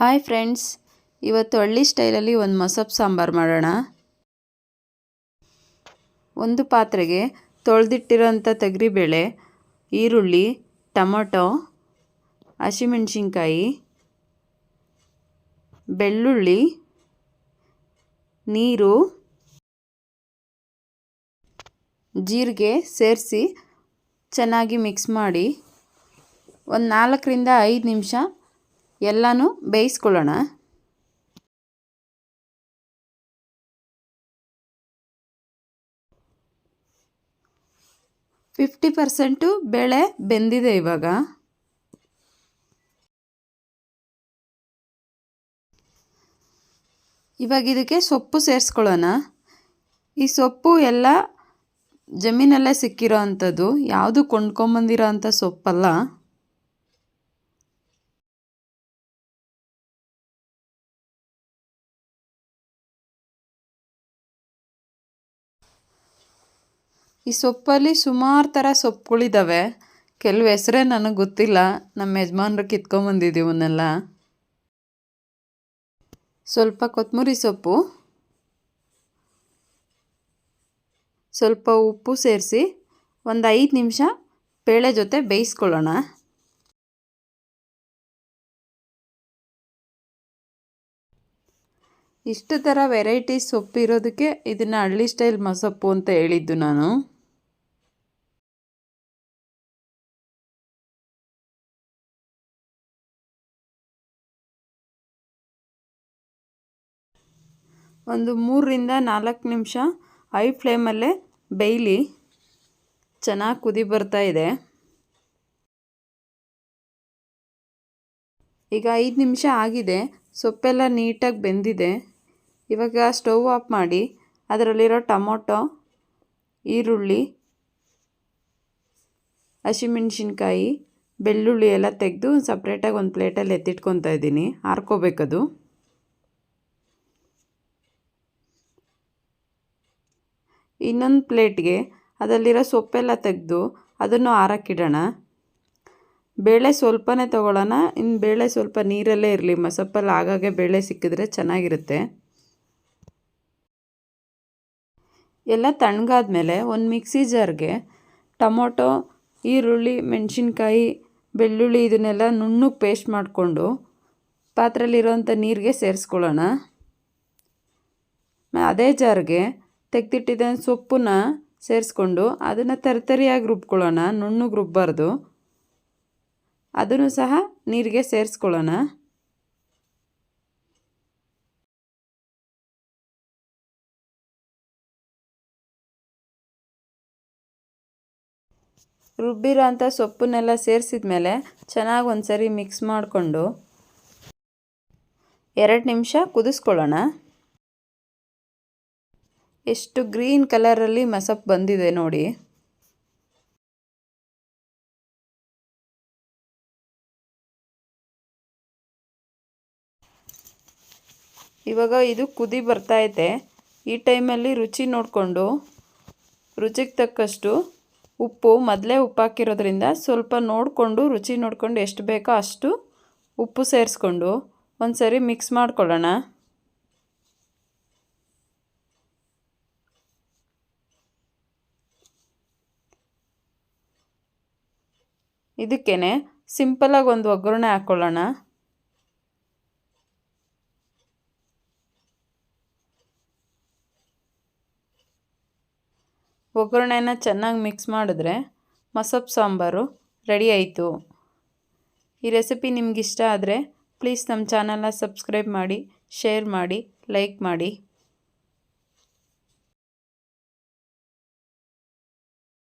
Hi friends ಇವತ್ತು ಹಳ್ಳಿ ಸ್ಟೈಲಲ್ಲಿ ಒಂದು ಮೊಸಪ್ ಸಾಂಬಾರು ಮಾಡೋಣ. ಒಂದು ಪಾತ್ರೆಗೆ ತೊಳೆದಿಟ್ಟಿರೋಂಥ ತೊಗರಿಬೇಳೆ, ಈರುಳ್ಳಿ, ಟೊಮೊಟೊ, ಹಸಿಮೆಣ್ಸಿನ್ಕಾಯಿ, ಬೆಳ್ಳುಳ್ಳಿ, ನೀರು, ಜೀರಿಗೆ ಸೇರಿಸಿ ಚೆನ್ನಾಗಿ ಮಿಕ್ಸ್ ಮಾಡಿ ಒಂದು ನಾಲ್ಕರಿಂದ ಐದು ನಿಮಿಷ ಎಲ್ಲನೂ ಬೇಯಿಸ್ಕೊಳ್ಳೋಣ. ಫಿಫ್ಟಿ ಪರ್ಸೆಂಟು ಬೆಳೆ ಬೆಂದಿದೆ ಇವಾಗ. ಇವಾಗ ಇದಕ್ಕೆ ಸೊಪ್ಪು ಸೇರಿಸ್ಕೊಳ್ಳೋಣ. ಈ ಸೊಪ್ಪು ಎಲ್ಲ ಜಮೀನಲ್ಲೇ ಸಿಕ್ಕಿರೋ ಅಂಥದ್ದು, ಯಾವುದು ಕೊಂಡ್ಕೊಂಬಂದಿರೋ ಅಂಥ ಸೊಪ್ಪಲ್ಲ. ಈ ಸೊಪ್ಪಲ್ಲಿ ಸುಮಾರು ಥರ ಸೊಪ್ಪುಗಳಿದ್ದಾವೆ ಕೆಲವು ಹೆಸರೇ ನನಗೆ ಗೊತ್ತಿಲ್ಲ. ನಮ್ಮ ಯಜಮಾನ್ರು ಕಿತ್ಕೊಂಬಂದಿದ್ದೀವನ್ನೆಲ್ಲ ಸ್ವಲ್ಪ ಕೊತ್ತಂಬರಿ ಸೊಪ್ಪು. ಸ್ವಲ್ಪ ಉಪ್ಪು ಸೇರಿಸಿ ಒಂದು ಐದು ನಿಮಿಷ ಬೇಳೆ ಜೊತೆ ಬೇಯಿಸ್ಕೊಳ್ಳೋಣ. ಇಷ್ಟು ಥರ ವೆರೈಟಿ ಸೊಪ್ಪು ಇರೋದಕ್ಕೆ ಇದನ್ನು ಹಳ್ಳಿ ಸ್ಟೈಲ್ ಮಸೊಪ್ಪು ಅಂತ ಹೇಳಿದ್ದು ನಾನು. ಒಂದು ಮೂರರಿಂದ ನಾಲ್ಕು ನಿಮಿಷ ಹೈ ಫ್ಲೇಮಲ್ಲೇ ಬೇಯಲಿ. ಚೆನ್ನಾಗಿ ಕುದಿ ಬರ್ತಾ ಇದೆ. ಈಗ ಐದು ನಿಮಿಷ ಆಗಿದೆ. ಸೊಪ್ಪೆಲ್ಲ ನೀಟಾಗಿ ಬೆಂದಿದೆ. ಇವಾಗ ಸ್ಟವ್ ಆಫ್ ಮಾಡಿ ಅದರಲ್ಲಿರೋ ಟೊಮೊಟೊ, ಈರುಳ್ಳಿ, ಹಸಿಮೆಣ್ಸಿನ್ಕಾಯಿ, ಬೆಳ್ಳುಳ್ಳಿ ಎಲ್ಲ ತೆಗೆದು ಸಪ್ರೇಟಾಗಿ ಒಂದು ಪ್ಲೇಟಲ್ಲಿ ಎತ್ತಿಟ್ಕೊತಾ ಇದ್ದೀನಿ. ಹಾರ್ಕೋಬೇಕದು ಇನ್ನೊಂದು ಪ್ಲೇಟ್ಗೆ ಅದರಲ್ಲಿರೋ ಸೊಪ್ಪೆಲ್ಲ ತೆಗೆದು ಅದನ್ನು ಆರಕ್ಕಿಡೋಣ. ಬೇಳೆ ಸ್ವಲ್ಪನೇ ತೊಗೊಳ್ಳೋಣ. ಇನ್ನು ಬೇಳೆ ಸ್ವಲ್ಪ ನೀರಲ್ಲೇ ಇರಲಿ. ಮಸಪ್ಪಲ್ಲಿ ಆಗಾಗೆ ಬೇಳೆ ಸಿಕ್ಕಿದ್ರೆ ಚೆನ್ನಾಗಿರುತ್ತೆ. ಎಲ್ಲ ತಣ್ಣಗಾದ್ಮೇಲೆ ಒಂದು ಮಿಕ್ಸಿ ಜಾರ್ಗೆ ಟೊಮೊಟೊ, ಈರುಳ್ಳಿ, ಮೆಣಸಿನ್ಕಾಯಿ, ಬೆಳ್ಳುಳ್ಳಿ ಇದನ್ನೆಲ್ಲ ನುಣ್ಣಗೆ ಪೇಸ್ಟ್ ಮಾಡಿಕೊಂಡು ಪಾತ್ರೆಯಲ್ಲಿರೋಂಥ ನೀರಿಗೆ ಸೇರಿಸ್ಕೊಳ್ಳೋಣ. ಅದೇ ಜಾರ್ಗೆ ತೆಗೆದಿಟ್ಟಿದ್ದ ಸೊಪ್ಪನ್ನ ಸೇರಿಸ್ಕೊಂಡು ಅದನ್ನು ತರಿತರಿಯಾಗಿ ರುಬ್ಕೊಳ್ಳೋಣ, ನುಣ್ಣಗೆ ರುಬ್ಬಾರ್ದು. ಅದನ್ನು ಸಹ ನೀರಿಗೆ ಸೇರಿಸ್ಕೊಳ್ಳೋಣ. ರುಬ್ಬಿರೋ ಅಂಥ ಸೊಪ್ಪನ್ನೆಲ್ಲ ಸೇರಿಸಿದ ಮೇಲೆ ಚೆನ್ನಾಗಿ ಒಂದು ಸರಿ ಮಿಕ್ಸ್ ಮಾಡಿಕೊಂಡು ಎರಡು ನಿಮಿಷ ಕುದಿಸ್ಕೊಳ್ಳೋಣ. ಎಷ್ಟು ಗ್ರೀನ್ ಕಲರಲ್ಲಿ ಮಸಪ್ ಬಂದಿದೆ ನೋಡಿ. ಇವಾಗ ಇದು ಕುದಿ ಬರ್ತೈತೆ ಈ ಟೈಮಲ್ಲಿ ರುಚಿ ನೋಡಿಕೊಂಡು, ರುಚಿಗೆ ತಕ್ಕಷ್ಟು ಉಪ್ಪು, ಮೊದಲೇ ಉಪ್ಪು ಹಾಕಿರೋದ್ರಿಂದ ಸ್ವಲ್ಪ ನೋಡಿಕೊಂಡು, ರುಚಿ ನೋಡಿಕೊಂಡು ಎಷ್ಟು ಬೇಕೋ ಅಷ್ಟು ಉಪ್ಪು ಸೇರಿಸ್ಕೊಂಡು ಒಂದು ಸರಿ ಮಿಕ್ಸ್ ಮಾಡ್ಕೊಳ್ಳೋಣ. ಇದಕ್ಕೇ ಸಿಂಪಲಾಗಿ ಒಂದು ಒಗ್ಗರಣೆ ಹಾಕ್ಕೊಳ್ಳೋಣ ಒಗ್ಗರಣೆನ ಚೆನ್ನಾಗಿ ಮಿಕ್ಸ್ ಮಾಡಿದ್ರೆ ಮಸಪ್ ಸಾಂಬಾರು ರೆಡಿ ಆಯಿತು. ಈ ರೆಸಿಪಿ ನಿಮಗಿಷ್ಟ ಆದರೆ ಪ್ಲೀಸ್ ನಮ್ಮ ಚಾನಲ್ನ ಸಬ್ಸ್ಕ್ರೈಬ್ ಮಾಡಿ ಶೇರ್ ಮಾಡಿ ಲೈಕ್ ಮಾಡಿ.